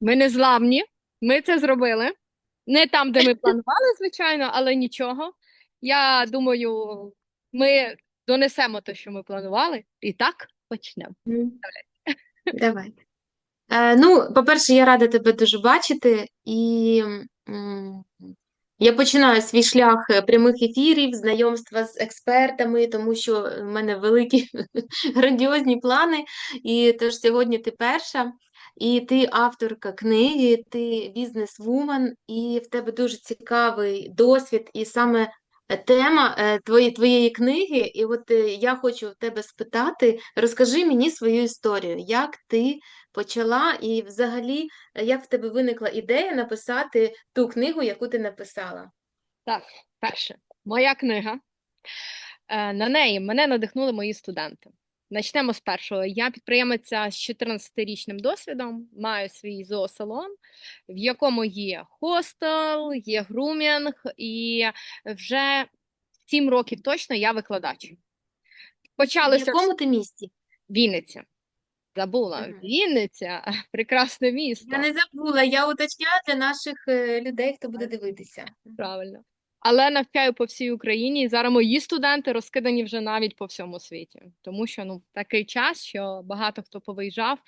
Ми не зламні, ми це зробили. Не там, де ми планували, звичайно, але нічого. Я думаю, ми донесемо те, що ми планували, і так почнемо. Давай. Е, ну, по-перше, я рада тебе дуже бачити, і м, я починаю свій шлях прямих ефірів, знайомства з експертами, тому що в мене великі грандіозні плани. І тож сьогодні ти перша, і ти авторка книги, ти бізнес-вумен, і в тебе дуже цікавий досвід, і саме е, тема е, твої, твоєї книги. І от е, я хочу в тебе спитати, розкажи мені свою історію, як ти почала, і взагалі, як в тебе виникла ідея написати ту книгу, яку ти написала? Так, перше, моя книга. На неї мене надихнули мої студенти. Почнемо з першого. Я підприємиця з 14-річним досвідом, маю свій зоосалон, в якому є хостел, є грумінг, і вже 7 років точно я викладач. В якому ти місті? Вінниця. Забула. Мгм. Вінниця, прекрасне місто. Я не забула, я уточняю для наших е, людей, хто буде дивитися. Правильно. Але навчаю по всій Україні, зараз мої студенти розкидані вже навіть по всьому світі. Тому що ну такий час, що багато хто повиїжджав.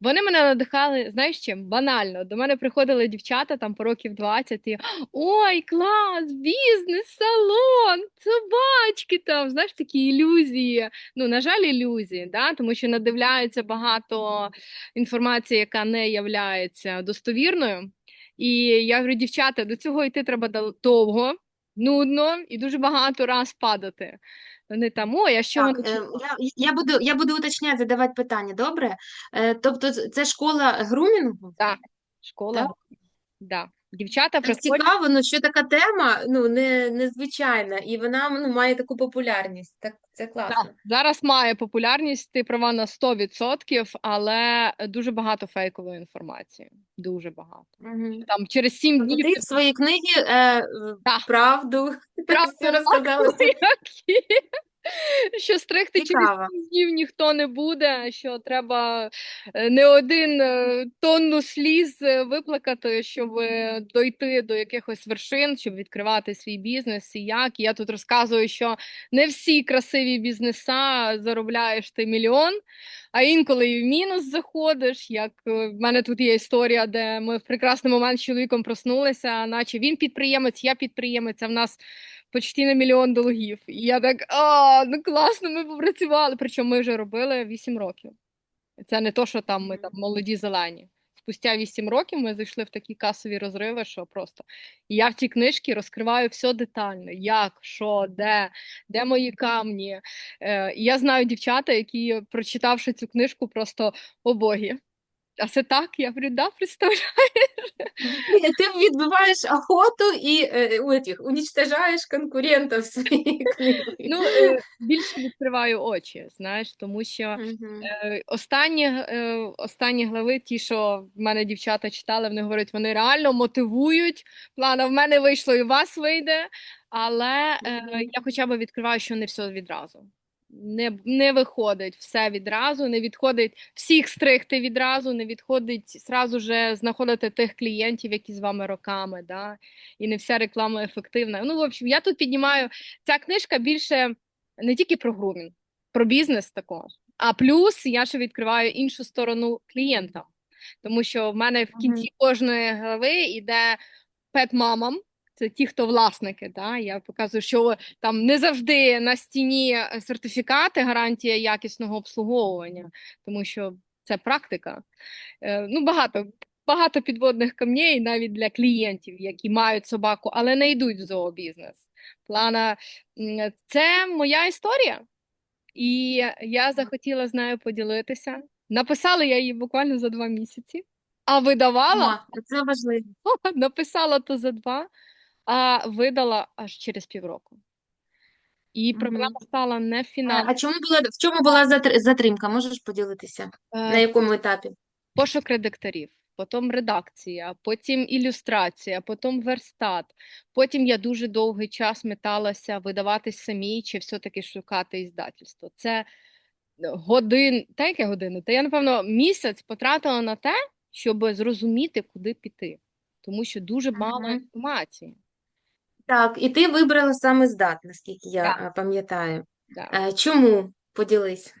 Вони мене надихали, знаєш чим? Банально. До мене приходили дівчата там по років 20 і ой, клас, бізнес, салон, собачки там, знаєш, такі ілюзії. Ну, на жаль, ілюзії, да? тому що надивляються багато інформації, яка не являється достовірною. І я говорю, дівчата, до цього йти треба довго, нудно і дуже багато раз падати. Вони там, ой, а що Так, вони е, я, я буду, я буду уточняти, задавати питання, добре? Е, тобто це школа грумінгу? Так, школа. Так? Да. Дівчата Так приходять. цікаво, ну що така тема, ну не, незвичайна, і вона ну, має таку популярність. Так, це класно. Так, зараз має популярність, ти права на 100%, але дуже багато фейкової інформації. Дуже багато. Мгм. Там через 7 Тобто днів ти в своїй книгі е, Так. правду, Правду розказала. що стригти Цікаво. 7 днів ніхто не буде, що треба е, не один е, тонну сліз е, виплакати, щоб дойти до якихось вершин, щоб відкривати свій бізнес і як. І я тут розказую, що не всі красиві бізнеса заробляєш ти мільйон, а інколи і в мінус заходиш. Як в мене тут є історія, де ми в прекрасний момент з чоловіком проснулися, наче він підприємець, я підприємець, а в нас почти на мільйон долгів. І я так, а, ну класно, ми попрацювали. Причому ми вже робили 8 років. Це не то, що там ми там молоді зелені. Спустя 8 років ми зайшли в такі касові розриви, що просто. І я в цій книжці розкриваю все детально: як, що, де, де мої камні. Е, і я знаю дівчата, які, прочитавши цю книжку, просто о богі. А це так? Я говорю, да, представляю. Ти відбиваєш охоту і е, у этих, уничтожаєш конкурентів книги. Ну, е, більше відкриваю очі, знаєш, тому що. Е, Останні, останні глави, ті, що в мене дівчата читали, вони говорять, вони реально мотивують. Плана в мене вийшло і у вас вийде, але е, я хоча б відкриваю, що не все відразу. Не, не виходить все відразу, не відходить всіх стригти відразу, не відходить зразу же знаходити тих клієнтів, які з вами роками, да? і не вся реклама ефективна. Ну, в общем, я тут піднімаю ця книжка більше не тільки про грумінг, про бізнес також. А плюс я ще відкриваю іншу сторону клієнта, тому що в мене в кінці кожної глави йде пет-мамам. Це ті, хто власники. Да? Я показую, що там не завжди на стіні е, сертифікати, гарантія якісного обслуговування, тому що це практика. Е, ну, багато, багато підводних камней навіть для клієнтів, які мають собаку, але не йдуть в зообізнес. Плана, це моя історія. І я захотіла з нею поділитися. Написала я її буквально за два місяці, а видавала, О, це важливо. написала то за два, а видала аж через півроку. І проблема Мгм. стала не в А, а чому була, в чому була затримка? Можеш поділитися? На Е, якому етапі? пошук редакторів, потім редакція, потім ілюстрація, потім верстат. Потім я дуже довгий час металася видаватись самій чи все-таки шукати іздательство. Це годин, та яке години? Та я, напевно, місяць потратила на те, щоб зрозуміти, куди піти. Тому що дуже мало Мгм. інформації. Так, і ти вибрала саме здат, наскільки я Так. е, пам'ятаю. Да. Е, Чому? Поділись.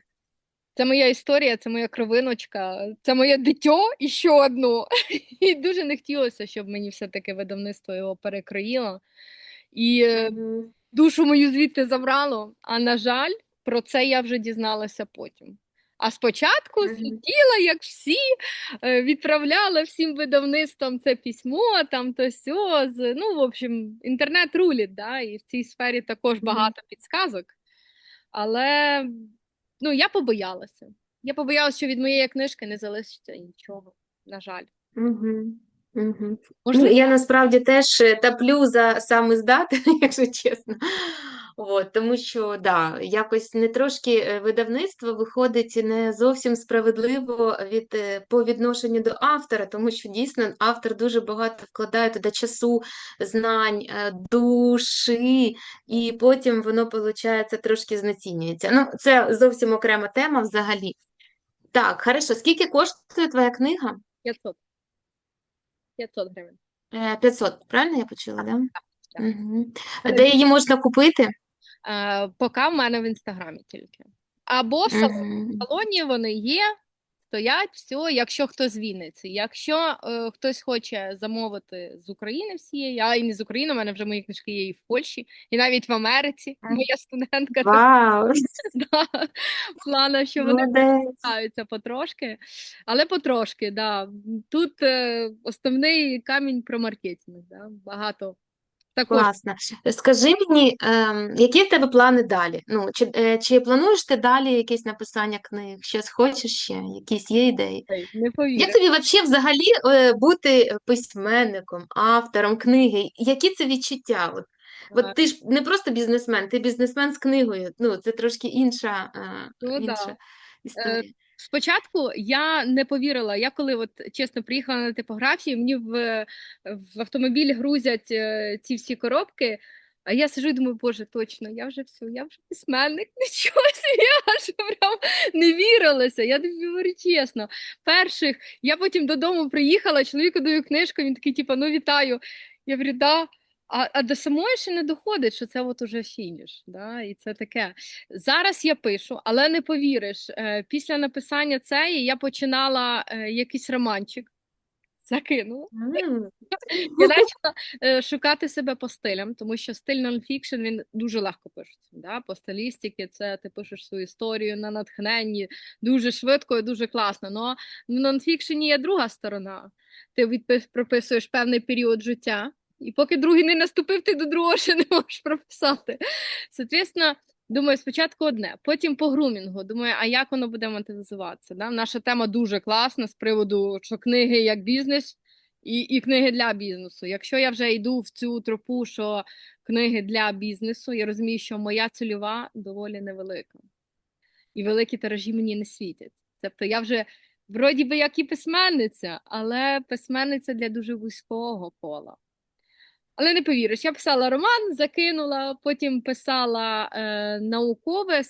Це моя історія, це моя кровиночка, це моє дитьо і ще одну. І дуже не хотілося, щоб мені все-таки видавництво його перекроїло. І е, душу мою звідти забрало. А на жаль, про це я вже дізналася потім. А спочатку сиділа, як всі, е, відправляла всім видавництвам це письмо, там то сьо. Ну, в общем, інтернет рулить, да, і в цій сфері також багато підсказок. Але ну, я побоялася. Я побоялася, що від моєї книжки не залишиться нічого, на жаль. Мгм. Ну, Можливо, я насправді теж е, таплю за сам іздат, якщо чесно. От, тому що да, якось не трошки е, видавництво виходить не зовсім справедливо від, е, по відношенню до автора, тому що дійсно автор дуже багато вкладає туди часу, знань, е, душі, і потім воно, виходить, трошки знецінюється. Ну, це зовсім окрема тема взагалі. Так, хорошо. Скільки коштує твоя книга? 500. 500 гривень. Е, 500, правильно я почула, да? так. Угу. Де її можна купити? Е, поки в мене в інстаграмі тільки. Або в салоні. В вони є, стоять, все, якщо хто з Вінниці. Якщо е, хтось хоче замовити з України всієї, а і не з України, у мене вже мої книжки є і в Польщі, і навіть в Америці. Моя студентка Вау, да, плана, що вони повертаються потрошки, але потрошки, да. Тут е, основний камінь про маркетинг, да. Багато також Класно. Скажи мені, ем, які в тебе плани далі? Ну, чи, е, чи плануєш ти далі якесь написання книг? Щось хочеш ще? Якісь є ідеї? не Як тобі вообще взагалі е, бути письменником, автором книги? Які це відчуття? От, от ти ж не просто бізнесмен, ти бізнесмен з книгою. Ну, це трошки інша, е, Ну, да. інша історія. Спочатку я не повірила. Я коли от чесно приїхала на типографію, мені в, в автомобіль грузять е, ці всі коробки. А я сижу і думаю, боже, точно, я вже все, я вже письменник, нічого я аж прям не вірилася. Я тобі говорю чесно. Перших, я потім додому приїхала, чоловіку даю книжку, він такий, типу, ну вітаю. Я говорю, да. А, а до самої ще не доходить, що це от уже фініш. Да? І це таке. Зараз я пишу, але не повіриш. е, Після написання цієї я починала е, якийсь романчик. Закинула. М, Я почала е, шукати себе по стилям, тому що стиль нонфікшн він дуже легко пишеться. Да? По стилістиці це ти пишеш свою історію на натхненні дуже швидко і дуже класно. Но в нонфікшені є друга сторона. Ти відпис- прописуєш певний період життя, і поки другий не наступив, ти до другого ще не можеш прописати. Соответственно, Думаю, спочатку одне, потім по грумінгу. Думаю, а як воно буде монетизуватися? Да? Наша тема дуже класна з приводу, що книги як бізнес і, і книги для бізнесу. Якщо я вже йду в цю тропу, що книги для бізнесу, я розумію, що моя цільова доволі невелика. І великі тиражі мені не світять. Тобто я вже вроді би як і письменниця, але письменниця для дуже вузького кола. Але не повіриш, я писала роман, закинула, потім писала е, наукове,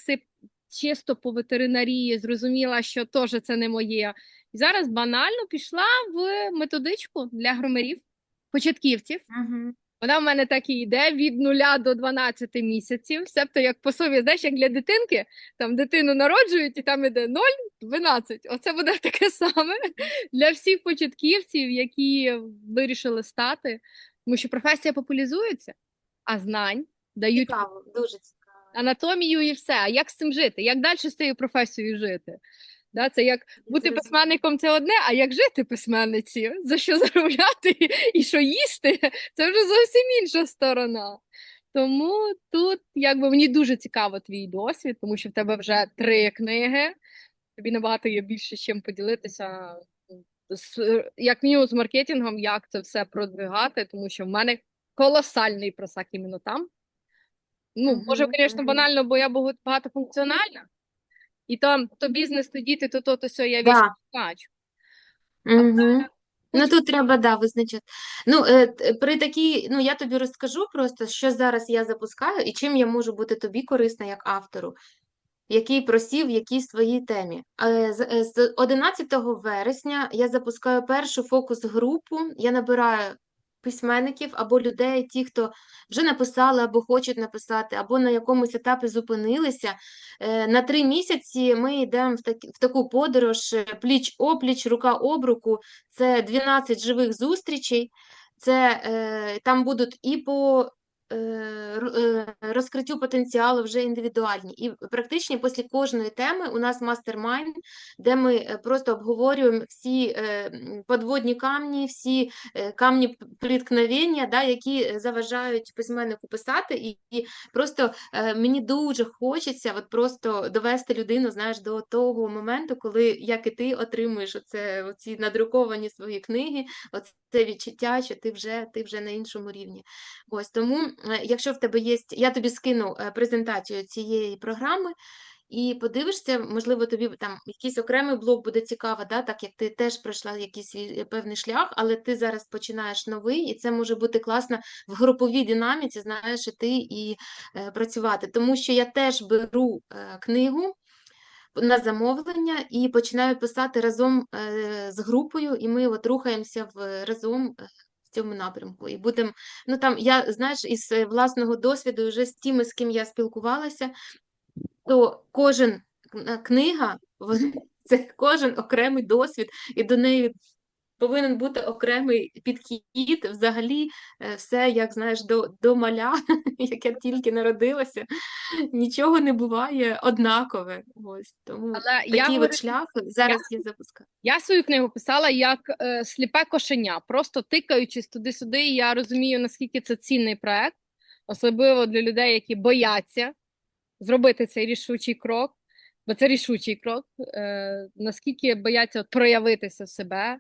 чисто по ветеринарії, зрозуміла, що теж це не моє. І зараз банально пішла в методичку для громерів, початківців. мгм. Вона в мене так і йде від 0 до 12 місяців. Себто як по собі, знаєш, як для дитинки, там дитину народжують, і там іде 0, 12. Оце буде таке саме для всіх початківців, які вирішили стати. Тому що професія популяризується, а знань дають Цікаво, дуже цікаво. анатомію і все. А як з цим жити? Як далі з цією професією жити? Да, це як бути письменником це одне, а як жити письменниці, за що заробляти і- і що їсти, це вже зовсім інша сторона. Тому тут якби мені дуже цікаво твій досвід, тому що в тебе вже три книги. Тобі набагато є більше з чим поділитися. З, як мінімум з маркетингом, як це все продвигати, тому що в мене колосальний просак іменно там. Ну, може, звісно, банально, бо я багато- багатофункціональна. І там то бізнес, то діти, то то, то все, я вічно бачу. Угу. Ну тут треба да, визначати. Ну, е, при такій, ну я тобі розкажу просто, що зараз я запускаю і чим я можу бути тобі корисна як автору. Який просів якійсь своїй темі. Е, З е, 11 вересня я запускаю першу фокус-групу. Я набираю письменників або людей, ті, хто вже написали або хочуть написати, або на якомусь етапі зупинилися. Е, На три місяці ми йдемо в, таку подорож е, пліч-опліч, рука об руку. Це 12 живих зустрічей. Це е, там будуть і по е, е, розкриттю потенціалу вже індивідуальні. І практично після кожної теми у нас мастер-майнд, де ми е, просто обговорюємо всі подводні камні, всі камні п- преткновення, да, які заважають письменнику писати. І, і просто мені дуже хочеться от просто довести людину, знаєш, до того моменту, коли, як і ти, отримуєш оце, оці надруковані свої книги, оце відчуття, що ти вже, ти вже на іншому рівні. Ось тому, якщо в тебе є, я тобі скину е, презентацію цієї програми. І подивишся, можливо, тобі там якийсь окремий блок буде цікаво, да, так як ти теж пройшла якийсь е, певний шлях, але ти зараз починаєш новий, і це може бути класно в груповій динаміці, знаєш, іти і е, працювати. Тому що я теж беру е, книгу на замовлення і починаю писати разом е, з групою, і ми от рухаємося в, разом е, в цьому напрямку. І будемо, ну там, я, знаєш, із е, власного досвіду, вже з тими, з ким я спілкувалася, то кожен книга, це кожен окремий досвід, і до неї повинен бути окремий підхід. Взагалі, е, все, як знаєш, до, до маля, як я тільки народилася, нічого не буває однакове. Ось тому Але я такий говорю, от шлях зараз я запускаю. Я свою книгу писала як е, сліпе кошеня, просто тикаючись туди-сюди, я розумію, наскільки це цінний проект, особливо для людей, які бояться зробити цей рішучий крок, бо це рішучий крок, е, наскільки бояться от проявитися себе,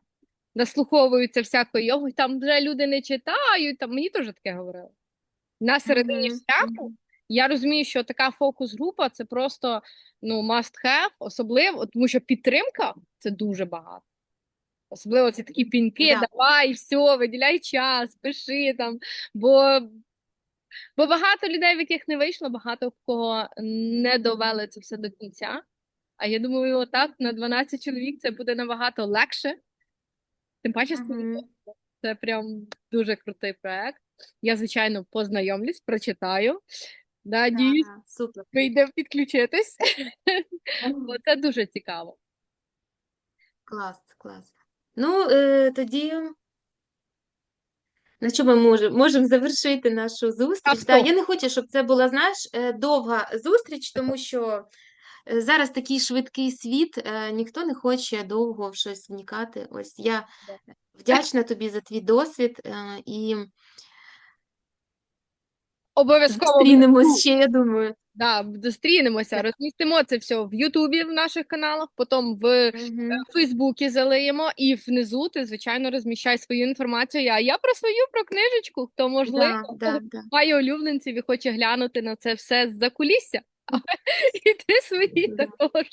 наслуховуються всякої його, там вже люди не читають, там мені теж таке говорили. На середині Мгм, шляху я розумію, що така фокус-група це просто ну, must have, особливо, тому що підтримка це дуже багато. Особливо ці такі піньки, Да. давай, все, виділяй час, пиши там. Бо, бо багато людей, в яких не вийшло, багато в кого не довели це все до кінця. А я думаю, отак на 12 чоловік це буде набагато легше. Тим паче, цим це прям дуже крутий проект. Я, звичайно, познайомлюсь, прочитаю. Надіюсь, Да, супер. вийде підключитись. Бо це дуже цікаво. Клас, клас. Ну, е, тоді, на що ми можемо? Можемо завершити нашу зустріч. Стоп. я не хочу, щоб це була, знаєш, е, довга зустріч, тому що зараз такий швидкий світ, е, ніхто не хоче довго в щось вникати. Ось я вдячна тобі за твій досвід е, і Обов'язково зустрінемось ще, я думаю. Да, зустрінемося, розмістимо це все в Ютубі в наших каналах, потім в Мгм. Фейсбуці залиємо, і внизу ти, звичайно, розміщай свою інформацію. А я про свою про книжечку, хто можливо Да, да, да. улюбленців і хоче глянути на це все з-за кулісся. І ти свої також.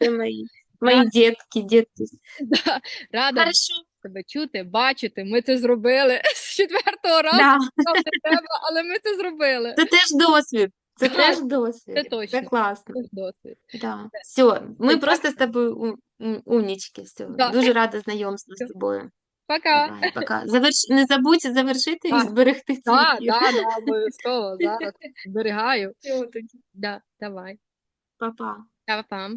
Це мої, мої дітки, дітки. Да, Рада Хорошо. тебе чути, бачити. Ми це зробили з четвертого разу. Да. не треба, але ми це зробили. Це теж досвід. Це Так, теж досвід. це точно. Це класно. Це досвід. Да. Все, ми Це просто з тобою умнічки. Все. Да. Дуже рада знайомству з тобою. Пока. Давай, пока. Заверш... Не забудь завершити і Так. зберегти цей Так, ефір. да, да, обов'язково. Зараз зберігаю. Да, давай. Па-па. Па-па.